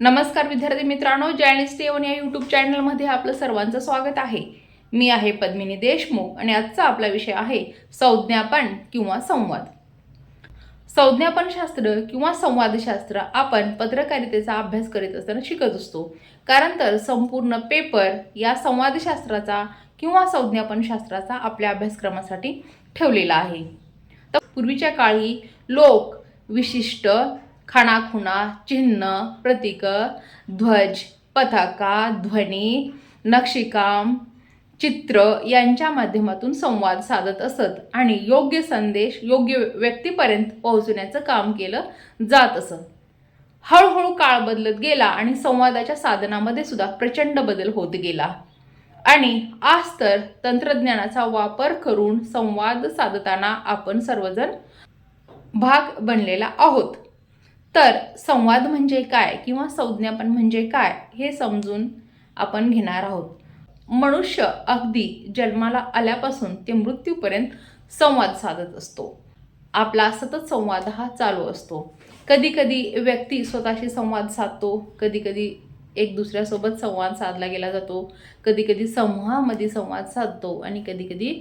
नमस्कार विद्यार्थी मित्रांनो जर्नलिस्ट एवन या यूट्यूब चॅनलमध्ये आपलं सर्वांचं स्वागत आहे. मी आहे पद्मिनी देशमुख आणि आजचा आपला विषय आहे संज्ञापन किंवा संवाद. संज्ञापनशास्त्र किंवा संवादशास्त्र आपण पत्रकारितेचा अभ्यास करीत असताना शिकत असतो. कारण तर संपूर्ण पेपर या संवादशास्त्राचा किंवा संज्ञापनशास्त्राचा आपल्या अभ्यासक्रमासाठी ठेवलेला आहे. तर पूर्वीच्या काळी लोक विशिष्ट खाणाखुणा चिन्ह प्रतीक ध्वज पताका ध्वनी नक्षीकाम चित्र यांच्या माध्यमातून संवाद साधत असत आणि योग्य संदेश योग्य व्यक्तीपर्यंत पोहोचवण्याचं काम केलं जात असत. हळूहळू काळ बदलत गेला आणि संवादाच्या साधनामध्ये सुद्धा प्रचंड बदल होत गेला. आणि आज तर तंत्रज्ञानाचा वापर करून संवाद साधताना आपण सर्वजण भाग बनलेला आहोत. तर संवाद म्हणजे काय किंवा संज्ञापन म्हणजे काय हे समजून आपण घेणार आहोत. मनुष्य अगदी जन्माला आल्यापासून ते मृत्यूपर्यंत संवाद साधत असतो. आपला सतत संवाद हा चालू असतो. कधीकधी व्यक्ती स्वतःशी संवाद साधतो कधीकधी एक दुसऱ्यासोबत संवाद साधला गेला जातो कधीकधी समूहामध्ये संवाद साधतो आणि कधीकधी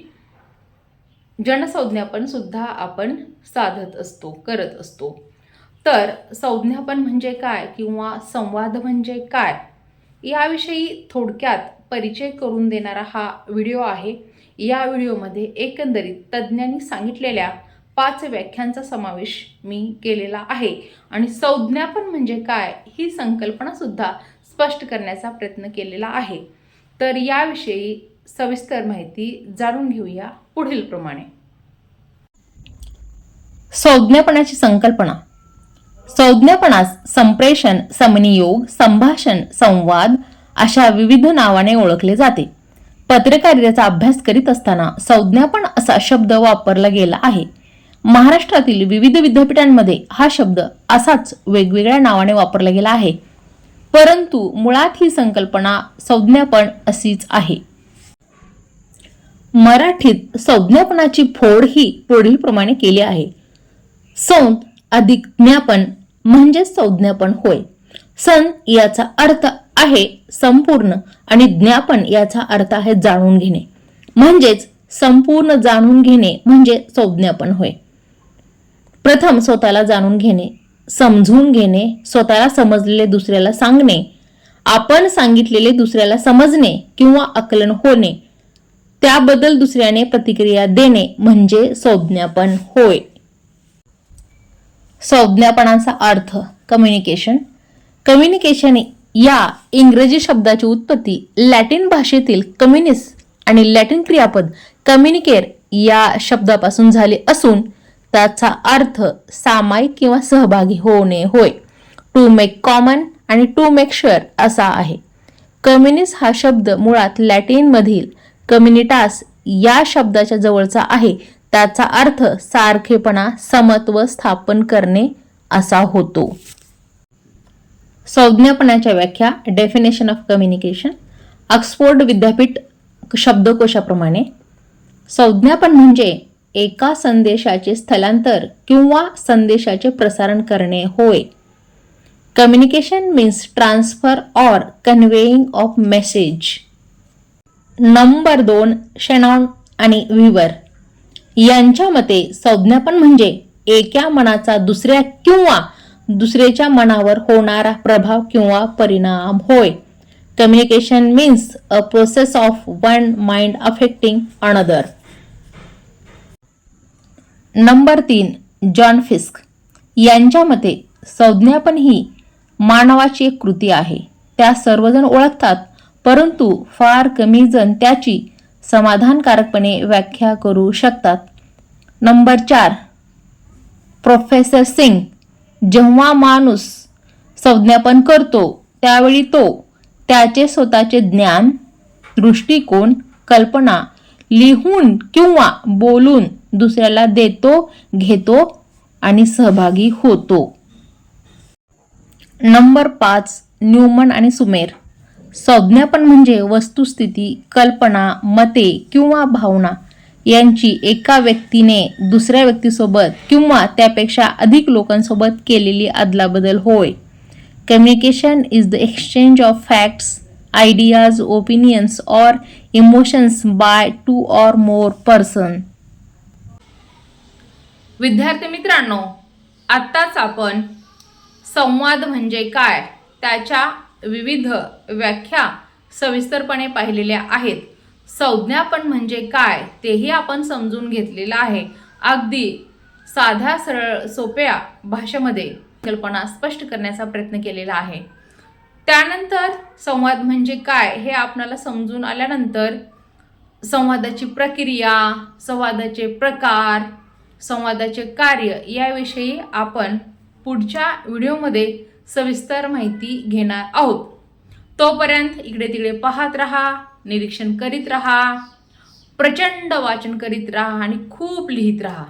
जनसंज्ञापनसुद्धा आपण साधत असतो करत असतो. तर संज्ञापन म्हणजे काय किंवा संवाद म्हणजे काय? याविषयी थोडक्यात परिचय करून देणारा हा व्हिडिओ आहे. या व्हिडिओमध्ये एकंदरीत तज्ज्ञांनी सांगितलेल्या पाच व्याख्यांचा समावेश मी केलेला आहे. आणि संज्ञापन म्हणजे काय ही संकल्पनासुद्धा स्पष्ट करण्याचा प्रयत्न केलेला आहे. तर याविषयी सविस्तर माहिती जाणून घेऊया पुढील प्रमाणे संज्ञापनाची संकल्पना. संज्ञापणास संप्रेषण समनियोग संभाषण संवाद अशा विविध नावाने ओळखले जाते. पत्रकारितेचा अभ्यास करीत असताना संज्ञापन असा शब्द वापरला गेला आहे. महाराष्ट्रातील विविध विद्यापीठांमध्ये हा शब्द असाच वेगवेगळ्या नावाने वापरला गेला आहे. परंतु मुळात ही संकल्पना संज्ञापन अशीच आहे. मराठीत संज्ञापनाची फोड ही पुढीलप्रमाणे केली आहे. संत अधिक ज्ञापन म्हणजे संज्ञापन होय. सन याचा अर्थ आहे संपूर्ण आणि ज्ञापन याचा अर्थ आहे जाणून घेणे. म्हणजेच संपूर्ण जाणून घेणे म्हणजे संज्ञापन होय. प्रथम स्वतःला जाणून घेणे समजून घेणे स्वतःला समजलेले दुसऱ्याला सांगणे आपण सांगितलेले दुसऱ्याला समजणे किंवा आकलन होणे त्याबद्दल दुसऱ्याने प्रतिक्रिया देणे म्हणजे संज्ञापन होय. संज्ञापणांचा अर्थ कम्युनिकेशन कम्युनिकेशन या इंग्रजी शब्दाची उत्पत्ती लॅटिन भाषेतील कम्युनिस आणि लॅटिन क्रियापद कम्युनिकेर या शब्दापासून झाले असून त्याचा अर्थ सामायिक किंवा सहभागी होणे होय. टू मेक कॉमन आणि टू मेक शुअर असा आहे. कम्युनिस हा शब्द मुळात लॅटिनमधील कम्युनिटास या शब्दाच्या जवळचा आहे. त्याचा अर्थ सारखेपणा समत्व स्थापन करणे असा होतो. संज्ञापनाच्या व्याख्या डेफिनेशन ऑफ कम्युनिकेशन ऑक्सफोर्ड विद्यापीठ शब्दकोशाप्रमाणे. संज्ञापन म्हणजे एका संदेशाचे स्थलांतर किंवा संदेशाचे प्रसारण करणे होय. Communication means transfer or conveying of message number दोन शेनॉन आणि व्हिवर यांच्या मते संज्ञापन म्हणजे एका मनाचा दुसऱ्या किंवा दुसऱ्याच्या मनावर होणारा प्रभाव किंवा परिणाम होय. Communication means a process of one mind affecting another number तीन जॉन फिस्क यांच्या मते संज्ञापन ही मानवाची एक कृती आहे. त्या सर्वजण ओळखतात परंतु फार कमी जण त्याची समाधानकारकपणे व्याख्या करू शकतात. नंबर चार. प्रोफेसर सिंग जेव्हा माणूस संज्ञापन करतो त्यावेळी तो त्याचे स्वतःचे ज्ञान दृष्टिकोन कल्पना लिहून किंवा बोलून दुसऱ्याला देतो घेतो आणि सहभागी होतो. नंबर पाच. न्यूमन आणि सुमेर. संज्ञापन म्हणजे वस्तुस्थिती कल्पना मते किंवा भावना. यांची एका व्यक्तीने दुसऱ्या व्यक्तीसोबत किंवा त्यापेक्षा अधिक लोकांसोबत केलेली अदलाबदल होय. Communication is the exchange of facts ideas opinions or emotions by two or more person विद्यार्थी मित्रांनो आत्ताच आपण संवाद म्हणजे काय त्याच्या विविध व्याख्या सविस्तरपणे पाहिलेल्या आहेत. संज्ञापन म्हणजे काय तेही आपण समजून घेतलेलं आहे. अगदी साध्या सरळ सोप्या भाषेमध्ये कल्पना स्पष्ट करण्याचा प्रयत्न केलेला आहे. त्यानंतर संवाद म्हणजे काय हे आपणाला समजून आल्यानंतर संवादाची प्रक्रिया संवादाचे प्रकार संवादाचे कार्य याविषयी आपण पुढच्या व्हिडिओमध्ये सविस्तर माहिती घेणार आहोत. तोपर्यंत इकडे तिकडे पाहत राहा निरीक्षण करीत राहा प्रचंड वाचन करीत राहा आणि खूप लिहित राहा.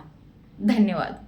धन्यवाद.